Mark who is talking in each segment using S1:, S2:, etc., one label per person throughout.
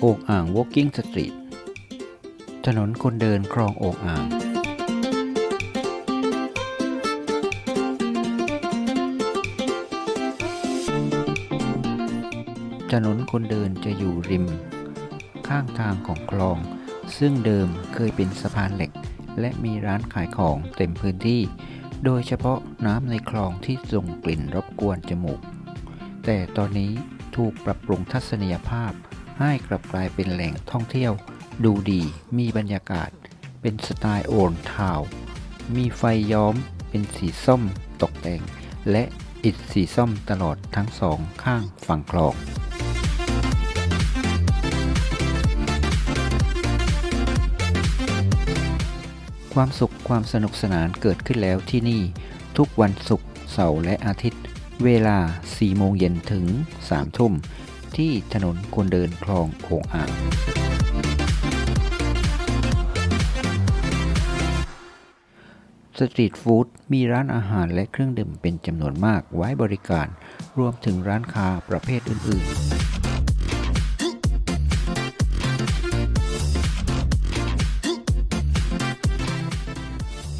S1: โอ่งอ่าง Walking Street ถนนคนเดินคลองโอ่งอ่าง ถนนคนเดินจะอยู่ริม ข้างทางของคลอง ซึ่งเดิมเคยเป็นสะพานเหล็ก และมีร้านขายของเต็มพื้นที่ โดยเฉพาะน้ำในคลองที่ส่งกลิ่นรบกวนจมูก แต่ตอนนี้ถูกปรับปรุงทัศนียภาพ ให้กลับกลายเป็นแหล่งท่องเที่ยว ดูดีมีบรรยากาศ เป็นสไตล์โอนทาวมีไฟย้อมเป็นสีส้มตกแต่ง และอิฐสีส้มตลอดทั้งสองข้างฝั่งคลองความสุขความสนุกสนานเกิดขึ้นแล้วที่นี่ ทุกวันศุกร์เสาร์และอาทิตย์ เวลา 4 โมงเย็นถึง 3 ทุ่ม ที่ถนนคนเดินคลองโอ่งอ่างสตรีทฟู้ดมีร้านอาหารและเครื่องดื่มเป็นจำนวนมากไว้บริการ รวมถึงร้านค้าประเภทอื่น ๆ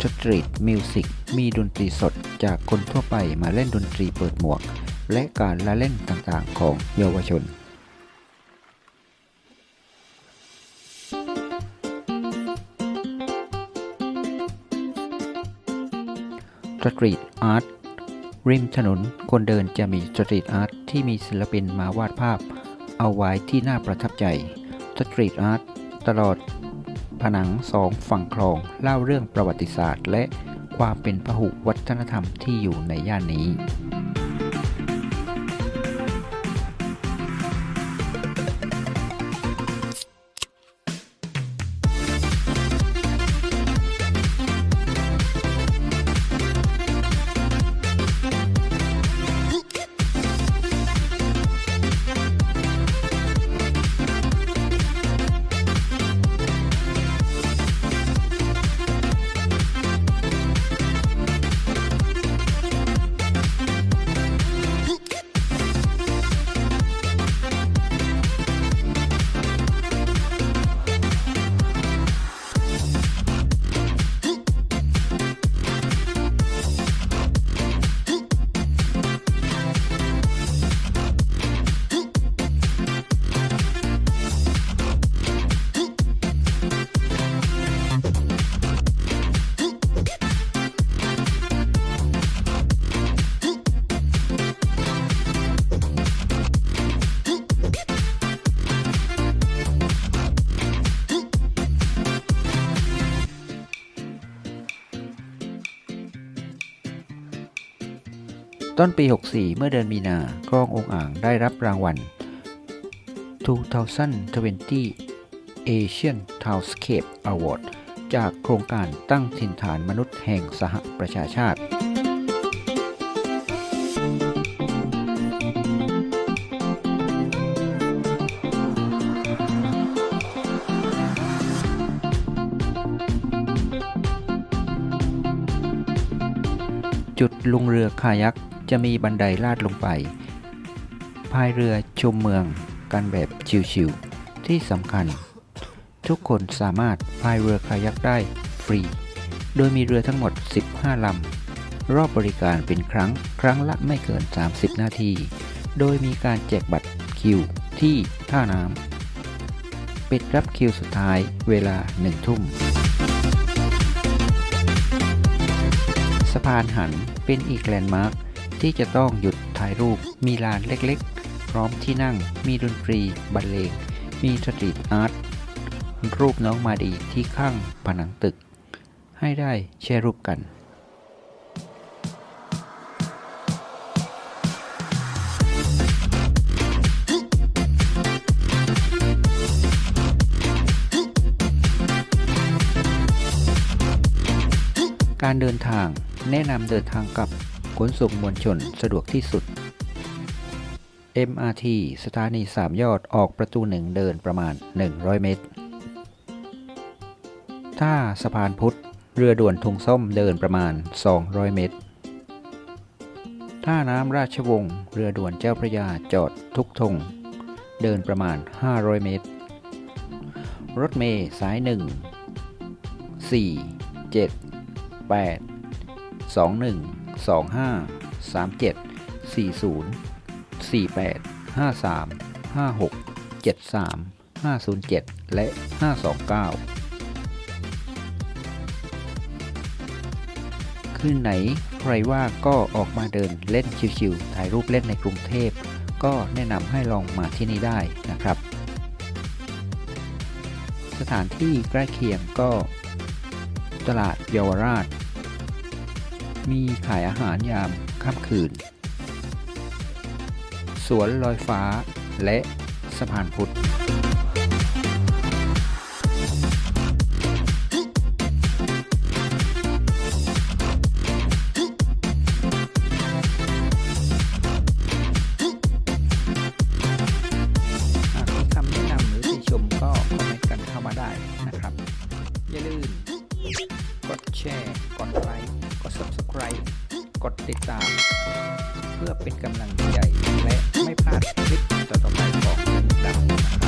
S1: สตรีทมิวสิกมีดนตรีสดจากคนทั่วไปมาเล่นดนตรีเปิดหมวก และการละเล่นต่างๆของเยาวชนสตรีทอาร์ตริมถนนคนเดินจะมีสตรีทอาร์ตที่มีศิลปินมาวาดภาพ เอาไว้ที่น่าประทับใจสตรีทอาร์ตตลอดผนังสองฝั่งคลองเล่าเรื่องประวัติศาสตร์ และความเป็นพหุวัฒนธรรมที่อยู่ในย่านนี้ ต้นปี 64 เมื่อเดือนมีนาคลององอ่างได้รับรางวัล 2020 Asian Townscape Award จากโครงการตั้งถิ่นฐานมนุษย์แห่งสหประชาชาติจุดลงเรือคายัก จะมีบันไดลาดลงไป พายเรือชมเมืองกันแบบชิวๆ ที่สำคัญ ทุกคนสามารถพายเรือคายักได้ฟรี โดยมีเรือทั้งหมด 15 ลำ รอบบริการเป็นครั้งครั้งละไม่เกิน 30 นาที โดยมีการแจกบัตรคิวที่ท่าน้ำ ปิดรับคิวสุดท้ายเวลา 1 ทุ่มสะพานหันเป็นอีกแลนด์มาร์ค ที่จะต้องหยุดถ่ายรูป มีลานเล็กๆ พร้อมที่นั่ง มีดนตรี บรรเลง มีสตรีทอาร์ต รูปน้องมาดีที่ข้างผนังตึก ให้ได้แชร์รูปกันการเดินทางแนะนำเดินทางกับ ขนส่งมวลชนสะดวกที่สุด MRT สถานีสามยอดออกประตูหนึ่งเดินประมาณ 100 เมตรถ้าสะพานพุทธ เรือด่วนทงส้มเดินประมาณ 200 เมตร ท่าน้ำราชวงศ์เรือด่วนเจ้าพระยาจอดทุกทง เดินประมาณ 500 เมตร รถเมย์สาย 1 4 7 8 21 25 37 40 48 53 56 73 507 และ 529 คืนไหนใครว่าก็ออกมาเดินเล่นชิวๆถ่ายรูปเล่นในกรุงเทพ ก็แนะนำให้ลองมาที่นี่ได้นะครับ สถานที่ใกล้เคียงก็ ตลาดเยาวราช มีขายอาหารยามค่ำคืน สวนลอยฟ้าและสะพานพุทธหากมีคำแนะนำหรือติชมก็คอมเมนต์กันเข้ามาได้นะครับ อย่าลืมกดแชร์ กดไลค์ subscribe กดติดตาม เพื่อเป็นกำลังใจ และไม่พลาดคลิปต่อๆไปของดังนะครับ